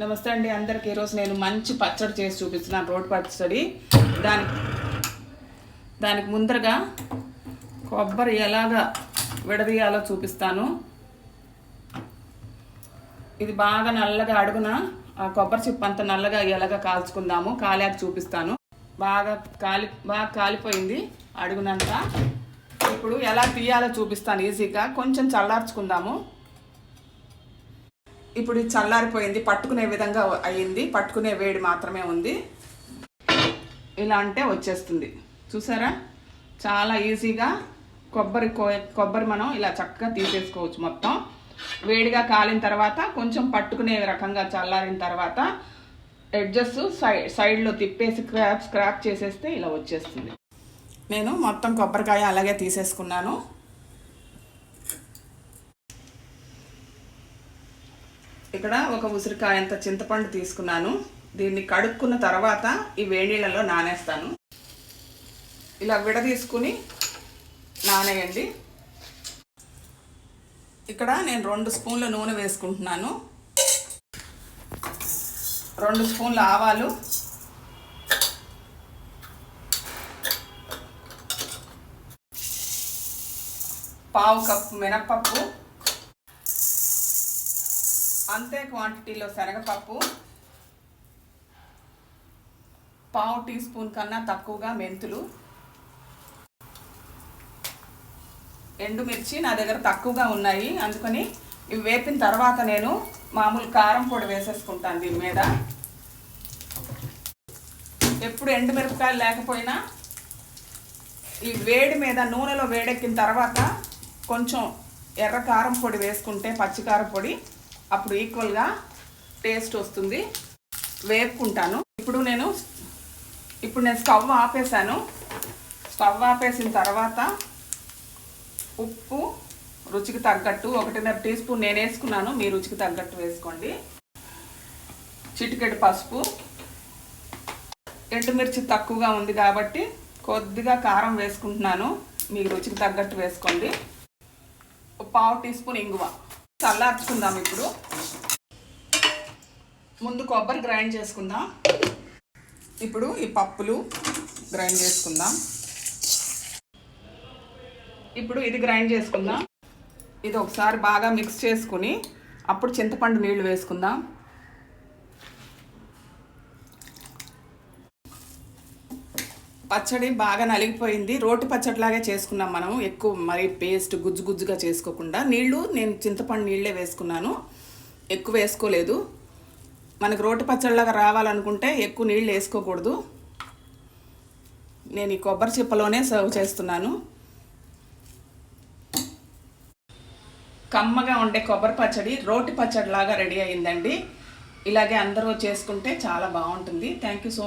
నమస్తే అండి అందరికి ఈరోజు నేను మంచి పచ్చడి చేసి చూపిస్తున్నాను రోడ్ పచ్చడి. దానికి దానికి ముందరగా కొబ్బరి ఎలాగా విడదీయాలో చూపిస్తాను. ఇది బాగా నల్లగా అడుగున ఆ కొబ్బరి చిప్ప అంత నల్లగా ఎలాగా కాల్చుకుందాము కాలాక చూపిస్తాను. బాగా కాలి బాగా కాలిపోయింది అడుగునంతా. ఇప్పుడు ఎలా తీయాలో చూపిస్తాను ఈజీగా. కొంచెం చల్లార్చుకుందాము. ఇప్పుడు చల్లారిపోయింది పట్టుకునే విధంగా అయ్యింది పట్టుకునే వేడి మాత్రమే ఉంది. ఇలా అంటే వచ్చేస్తుంది. చూసారా? చాలా ఈజీగా కొబ్బరి కో కొబ్బరి మనం ఇలా చక్కగా తీసేసుకోవచ్చు మొత్తం. వేడిగా కాలిన తర్వాత కొంచెం పట్టుకునే రకంగా చల్లారిన తర్వాత ఎడ్జెస్ సైడ్ సైడ్లో తిప్పేసి స్క్రాప్ స్క్రాప్ చేసేస్తే ఇలా వచ్చేస్తుంది. నేను మొత్తం కొబ్బరికాయ అలాగే తీసేసుకున్నాను. ఇక్కడ ఒక ఉసిరికాయంత చింతపండు తీసుకున్నాను. దీన్ని కడుక్కున్న తర్వాత ఈ వేడిళ్ళలో నానేస్తాను. ఇలా విడదీసుకుని నానేయండి. ఇక్కడ నేను రెండు స్పూన్ల నూనె వేసుకుంటున్నాను. రెండు స్పూన్ల ఆవాలు. పావు కప్పు మినప్పప్పు. అంతే క్వాంటిటీలో శనగపప్పు. పావు టీ స్పూన్ కన్నా తక్కువగా మెంతులు. ఎండుమిర్చి నా దగ్గర తక్కువగా ఉన్నాయి. అందుకని ఇవి వేపిన తర్వాత నేను మామూలు కారం పొడి వేసేసుకుంటాను దీని మీద. ఎప్పుడు ఎండుమిరపకాయలు లేకపోయినా ఈ వేడి మీద నూనెలో వేడెక్కిన తర్వాత కొంచెం ఎర్ర కారం పొడి వేసుకుంటే పచ్చి కారం పొడి అప్పుడు ఈక్వల్గా టేస్ట్ వస్తుంది. వేపుకుంటాను. ఇప్పుడు నేను ఇప్పుడు నేను స్టవ్ ఆపేసాను స్టవ్ ఆపేసిన తర్వాత ఉప్పు రుచికి తగ్గట్టు ఒకటిన్నర టీ స్పూన్ నేను వేసుకున్నాను. మీ రుచికి తగ్గట్టు వేసుకోండి. చిటికెడు పసుపు. ఎండుమిర్చి తక్కువగా ఉంది కాబట్టి కొద్దిగా కారం వేసుకుంటున్నాను. మీ రుచికి తగ్గట్టు వేసుకోండి. పావు టీ స్పూన్ ఇంగువ. చల్లార్చుకుందాం ఇప్పుడు. ముందు కొబ్బరి గ్రైండ్ చేసుకుందాం. ఇప్పుడు ఈ పప్పులు గ్రైండ్ చేసుకుందాం. ఇప్పుడు ఇది గ్రైండ్ చేసుకుందాం. ఇది ఒకసారి బాగా మిక్స్ చేసుకుని అప్పుడు చింతపండు నీళ్ళు వేసుకుందాం. పచ్చడి బాగా నలిగిపోయింది. రోటి పచ్చడిలాగే చేసుకున్నాం మనం. ఎక్కువ మరి పేస్ట్ గుజ్జు గుజ్జుగా చేసుకోకుండా. నీళ్ళు నేను చింతపండు నీళ్ళే వేసుకున్నాను. ఎక్కువ వేసుకోలేదు. మనకు రోటి పచ్చడిలాగా రావాలనుకుంటే ఎక్కువ నీళ్ళు వేసుకోకూడదు. నేను ఈ కొబ్బరి చిప్పలోనే సర్వ్ చేస్తున్నాను. కమ్మగా ఉండే కొబ్బరి పచ్చడి రోటి పచ్చడిలాగా రెడీ అయిందండి ఇలాగే అందరూ చేసుకుంటే చాలా బాగుంటుంది. Thank you so much